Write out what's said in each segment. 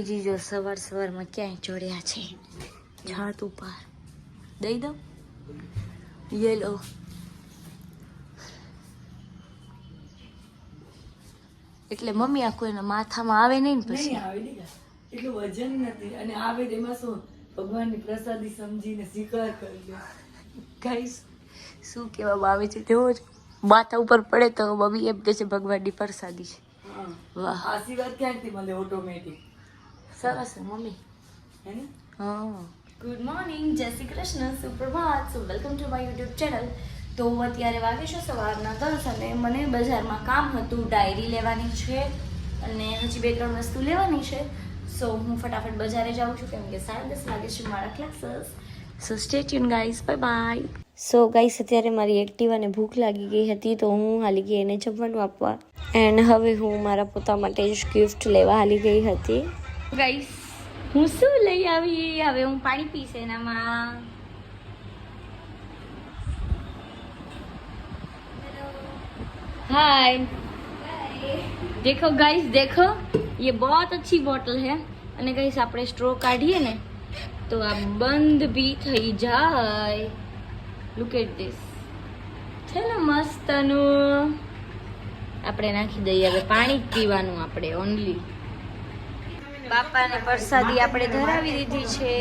મમ્મીજી જો સવાર સવારમાં ક્યાંય ચોર્યા છે છાત ઉપર. દઈ દઉં? યેલો. એટલે મમ્મી આ કોઈના માથામાં આવે નહીં ને પછી? એટલું વજન નથી. અને આવે એમાં શું? ભગવાનની પ્રસાદી સમજીને સ્વીકાર કરજો ગાઈસ શું કહેવામાં આવે છે? તેવો જ માથા ઉપર પડે તો મમ્મી એમ કહે છે ભગવાનની પ્રસાદી છે. વાહ. આશીર્વાદ ક્યાંથી મળે ઓટોમેટિક સરસ મમ્મી હે ને હા good morning Jai Shri Krishna સુપ્રભાત so welcome to my YouTube channel તો અત્યારે વાગે છે સવારના દસ અને મને બજારમાં કામ હતું ડાયરી લેવાની છે અને હજી બે ત્રણ વસ્તુ લેવાની છે. સો હું ફટાફટ બજારે જાઉં છું કેમ કે સાડા દસ વાગે છે મારા classes so stay tuned guys bye bye so guys અત્યારે મારી એક્ટિવાને ભૂખ લાગી ગઈ હતી તો હું હાલી ગઈ એને જમવાનું આપવા. એન્ડ હવે હું મારા પોતા માટે જ ગિફ્ટ લેવા હાલી ગઈ હતી. ગાઈસ હું શું લઈ આવી હવે હું પાણી પીશ એનામાં हाय देखो गाइस देखो ये बहुत अच्छी બોટલ है અને ગાઈસ આપણે સ્ટ્રો કાઢીએ ને તો આ બંધ બી થઈ જાય લુક એટ ધીસ છે ને મસ્તનું આપણે નાખી દઈએ હવે પાણી જ પીવાનું આપણે ઓનલી બાપાને પ્રસાદી આપણે ધરાવી દીધી છે.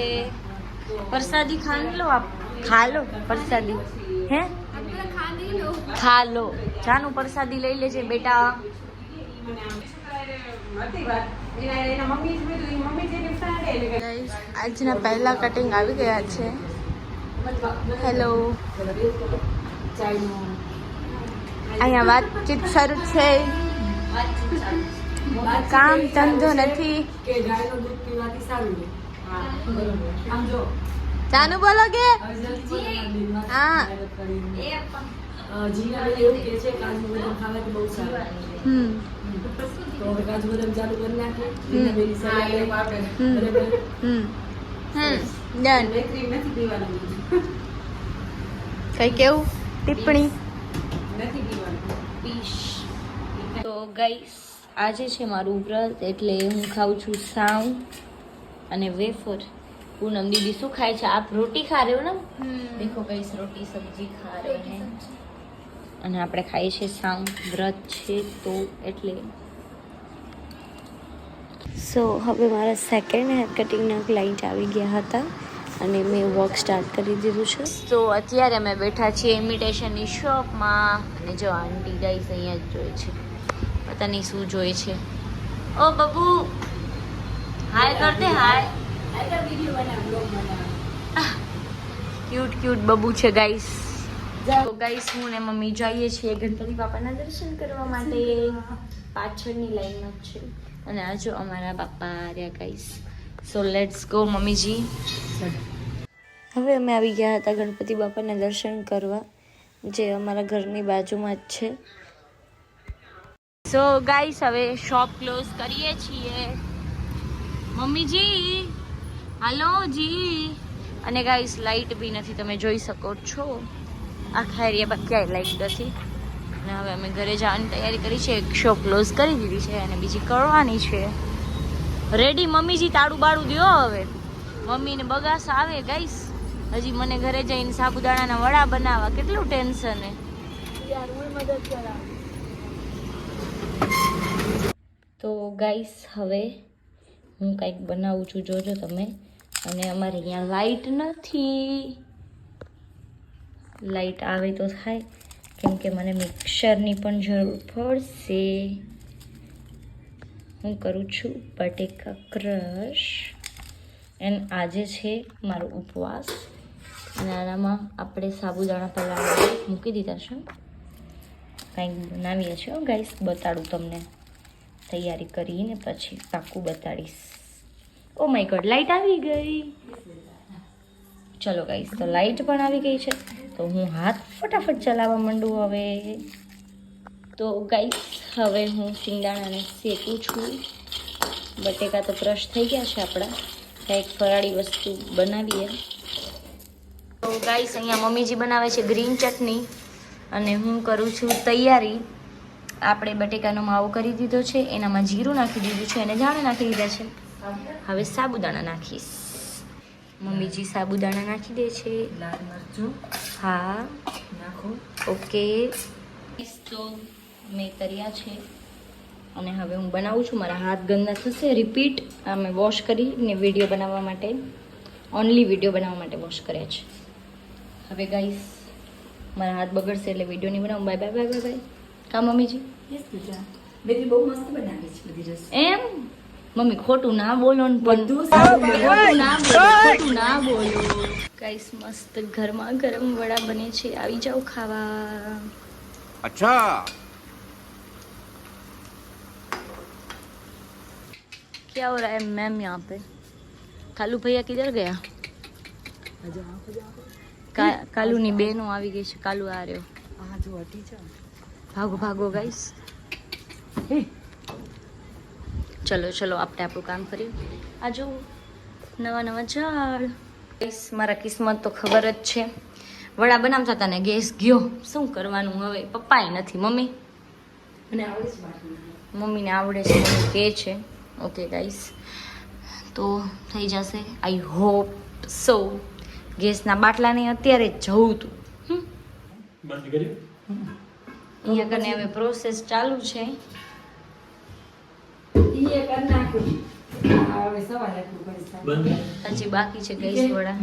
પ્રસાદી ખાન લો આપ ખા લો પ્રસાદી. હે? ખા લો જાનું પ્રસાદી લઈ લેજે બેટા. આજના પહેલા કટિંગ આવી ગયા છે. હેલો અહીંયા વાતચીત શરૂ છે કામ ધંધો નથી. કે ગાયનું દૂધ પીવાથી સારું છે આમ જો. જાનું બોલો કે? હા. જીના એવું કે છે કાજુ બદામ ખાવાથી બહુ સારું હમ. તો હવે કાજુ બદામ ચાલુ કરી નાખે જીના સલાહ લઈ. હમ. બરાબર? હમ. હમ. ડન. બેકરી નથી પીવાનું કઈ કેવું? ટિપ્પણી? નથી પીવાનું. પીશ. તો ગાઈસ આજે છે મારું વ્રત એટલે હું ખાઉં છું સાવ અને વેફર. પૂનમ દીદી શું ખાય છે. આપ રોટી ખા રહ્યો ને? દેખો કઈ રોટી સબ્જી ખા રહ્યો હે. અને આપણે ખાઈએ છીએ સાવ વ્રત છે તો એટલે. સો હવે મારા સેકન્ડ હેર કટિંગના ક્લાઇન્ટ આવી ગયા હતા અને મેં વર્ક સ્ટાર્ટ કરી દીધું છે. તો અત્યારે અમે બેઠા છીએ ઇમિટેશનની શોપમાં અને જો આંટી ગાઈસ અહીંયા જ જોઈ છે. પતા નહીં શું જોઈએ છે? ઓ બબુ, હાય કરતે હાય. ક્યુટ ક્યુટ બબુ છે ગાઈસ તો ગાઈસ હું ને મમ્મી જઈએ છીએ ગણપતિ બાપાના દર્શન કરવા માટે. પાછળની લાઈનમાં છે. અને આ જો અમારા બાપા રહ્યા ગાઈસ સો લેટ્સ ગો મમ્મીજી. હવે અમે આવી ગયા હતા ગણપતિ બાપાના દર્શન કરવા, જે અમારા ઘરની બાજુમાં જ છે. સો ગાઈસ હવે શોપ ક્લોઝ કરીએ છીએ. મમ્મીજી, હાલો જી. અને ગાઈસ લાઈટ બી નથી, તમે જોઈ શકો છો. આખા એરિયામાં ક્યાંય લાઈટ નથી. અને હવે અમે ઘરે જવાની તૈયારી કરી છે. એક શોપ ક્લોઝ કરી દીધી છે અને બીજી કરવાની છે. રેડી મમ્મીજી, તાળું બાળું દ્યો હવે. મમ્મીને બગાસ આવે ગાઈસ હજી મને ઘરે જઈને સાબુદાણાના વડા બનાવવા. કેટલું ટેન્શન હે તો ગાઈસ, હવે હું કંઈક બનાવું છું. જોજો તમે. અને અમારે અહીંયા લાઈટ નથી. લાઈટ આવે તો થાય. કેમ કે મને મિક્સરની પણ જરૂર પડશે. હું કરું છું બટેકા ક્રશ. એન્ડ આજે છે મારો ઉપવાસ. અને આનામાં આપણે સાબુદાણા પહેલાં મૂકી દીધા છે. કંઈક બનાવીએ છીએ. ગાઈસ બતાડું તમને. તૈયારી કરીને પછી પાકું બતાડીશ. ઓ માય ગોડ લાઈટ આવી ગઈ. ચલો ગાઈસ તો લાઈટ પણ આવી ગઈ છે. તો હું હાથ ફટાફટ ચલાવવા માંડું હવે. તો ગાઈસ હવે હું શિંગદાણાને શેકું છું. બટેકા તો ક્રશ થઈ ગયા છે આપણા. કંઈક ફરાળી વસ્તુ બનાવીએ. તો ગાઈસ અહીંયા મમ્મીજી બનાવે છે ગ્રીન ચટણી. અને હું કરું છું તૈયારી. આપણે બટેકાનો માવો કરી દીધો છે એનામાં જીરું નાખી દીધું છે અને ધાણા નાખી દીધા છે. હવે સાબુદાણા નાખીશ. મમ્મીજી સાબુદાણા નાખી દે છે. લાલ મરચું હા. નાખો. ઓકે. તો મેં કર્યા છે. અને હવે હું બનાવું છું. મારા હાથ ગંદા થશે. રિપીટ આ મેં વોશ કરીને વીડિયો બનાવવા માટે. ઓનલી વીડિયો બનાવવા માટે વોશ કર્યા છે. હવે ગાઈસ મારા હાથ બગડશે એટલે વિડીયો નહીં બનાવું bye bye bye bye bye કા મમ્મીજી યસ બેટા બેટી બહુ મસ્ત બનાવી છે બધી રસોઈ એમ મમ્મી ખોટું ના બોલો ને પણ બધું સારું ખોટું ના બોલો ખોટું ના બોલો ગાઈસ મસ્ત ગરમા ગરમ વડા બને છે આવી જાઓ ખાવા अच्छा क्या हो रहा है मैम यहाँ पे कालू भैया किधर गया હજુ આંખો જો આંખો. का, કાલુની બેનો આવી ગઈ છે કાલુ આ રહ્યો. જો હટી ભાગો ભાગો ગાઈસ ચલો ચલો આપણે આપણું કામ કરીએ. આ જો નવા નવા ઝાડ. ગાઈસ મારા કિસ્મત તો ખબર જ છે. વડા બનાવતા હતા ને ગેસ ગયો. શું કરવાનું હવે? પપ્પાએ નથી મમ્મી? મને આવડે છે મમ્મીને આવડે છે મમ્મી કહે છે. ઓકે ગાઈસ તો થઈ જશે આઈ હોપ સો ગેસના બાટલાને અત્યારે જ જવું હતું કર્યું અહીંયા કને હવે પ્રોસેસ ચાલુ છે. હજી બાકી છે ગેસ વડા.